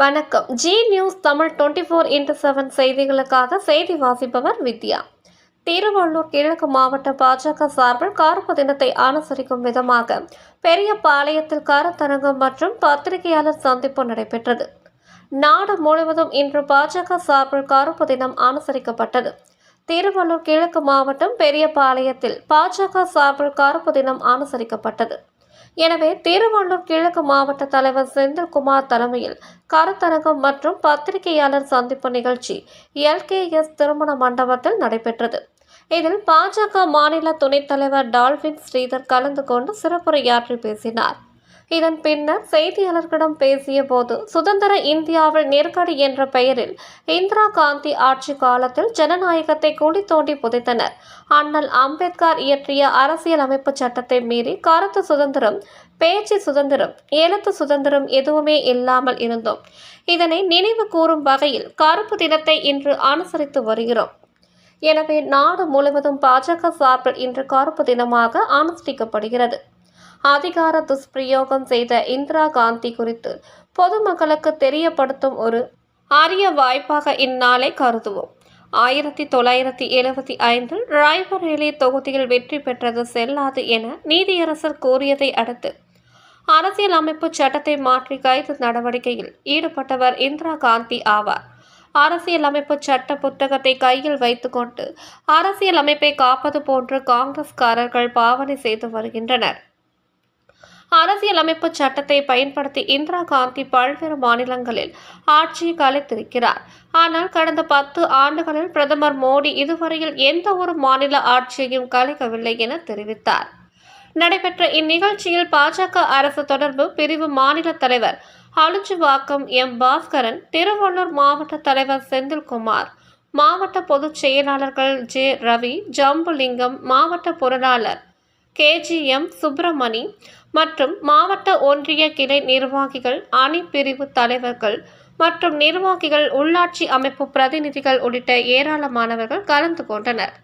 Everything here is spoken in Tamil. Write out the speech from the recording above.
வணக்கம். Zee news Tamil twenty four into seven செய்திகளுக்காக செய்தி வாசிப்பவர் வித்யா. திருவள்ளூர் கிழக்கு மாவட்ட பாஜக சார்பில் கருப்பு தினத்தை அனுசரிக்கும் விதமாக பெரிய பாளையத்தில் கருத்தரங்கம் மற்றும் பத்திரிகையாளர் சந்திப்பு நடைபெற்றது. நாடு முழுவதும் இன்று பாஜக சார்பில் கருப்பு தினம் அனுசரிக்கப்பட்டது. திருவள்ளூர் கிழக்கு மாவட்டம் பெரியபாளையத்தில் பாஜக சார்பில் கருப்பு தினம் அனுசரிக்கப்பட்டது. எனவே திருவள்ளூர் கிழக்கு மாவட்ட தலைவர் செந்தில்குமார் தலைமையில் கருத்தரங்கம் மற்றும் பத்திரிகையாளர் சந்திப்பு நிகழ்ச்சி எல்கேஎஸ் திருமண மண்டபத்தில் நடைபெற்றது. இதில் பாஜக மாநில துணைத் தலைவர் டால்பின் ஸ்ரீதர் கலந்து கொண்டு சிறப்புரையாற்றி பேசினார். இதன் பின்னர் செய்தியாளர்களிடம் பேசிய போது சுதந்திர இந்தியாவில் நெருக்கடி என்ற பெயரில் இந்திரா காந்தி ஆட்சி காலத்தில் ஜனநாயகத்தை குழி தோண்டி புதைத்தனர். அண்ணல் அம்பேத்கர் இயற்றிய அரசியலமைப்பு சட்டத்தை மீறி கருத்து சுதந்திரம் பேச்சு சுதந்திரம் எழுத்து சுதந்திரம் எதுவுமே இல்லாமல் இருந்தோம். இதனை நினைவு கூறும் வகையில் கருப்பு தினத்தை இன்று அனுசரித்து வருகிறோம். எனவே நாடு முழுவதும் பாஜக சார்பில் இன்று கருப்பு தினமாக அனுஷ்டிக்கப்படுகிறது. அதிகார துஷ்பிரயோகம் செய்த இந்திரா காந்தி குறித்து பொதுமக்களுக்கு தெரியப்படுத்தும் ஒரு அரிய வாய்ப்பாக இந்நாளை கருதுவோம். ஆயிரத்தி தொள்ளாயிரத்தி எழுபத்தி ஐந்தில் ராய்பரேலி தொகுதியில் வெற்றி பெற்றது செல்லாது என நீதியரசர் கூறியதை அடுத்து அரசியல் அமைப்பு சட்டத்தை மாற்றி கைது நடவடிக்கையில் ஈடுபட்டவர் இந்திரா காந்தி ஆவார். அரசியல் அமைப்பு சட்ட புத்தகத்தை கையில் வைத்துக்கொண்டு அரசியல் அமைப்பை காப்பது போன்று காங்கிரஸ்காரர்கள் பாவனை செய்து வருகின்றனர். அரசியலமைப்பு சட்டத்தை பயன்படுத்தி இந்திரா காந்தி பல்வேறு மாநிலங்களில் ஆட்சியை கலைத்திருக்கிறார். ஆனால் கடந்த பத்து ஆண்டுகளில் பிரதமர் மோடி இதுவரையில் எந்த ஒரு மாநில ஆட்சியையும் கலைக்கவில்லை என தெரிவித்தார். நடைபெற்ற இந்நிகழ்ச்சியில் பாஜக அரசு தொடர்பு பிரிவு மாநில தலைவர் அலுச்சுவாக்கம் எம். பாஸ்கரன் திருவள்ளூர் மாவட்ட தலைவர் செந்தில்குமார் மாவட்ட பொதுச் செயலாளர்கள் ஜே. ரவி ஜம்புலிங்கம் மாவட்ட பொருளாளர் கேஜிஎம் சுப்பிரமணி மற்றும் மாவட்ட ஒன்றிய கிளை நிர்வாகிகள் அணி பிரிவு தலைவர்கள் மற்றும் நிர்வாகிகள் உள்ளாட்சி அமைப்பு பிரதிநிதிகள் உள்ளிட்ட ஏராளமானவர்கள் கலந்து கொண்டனர்.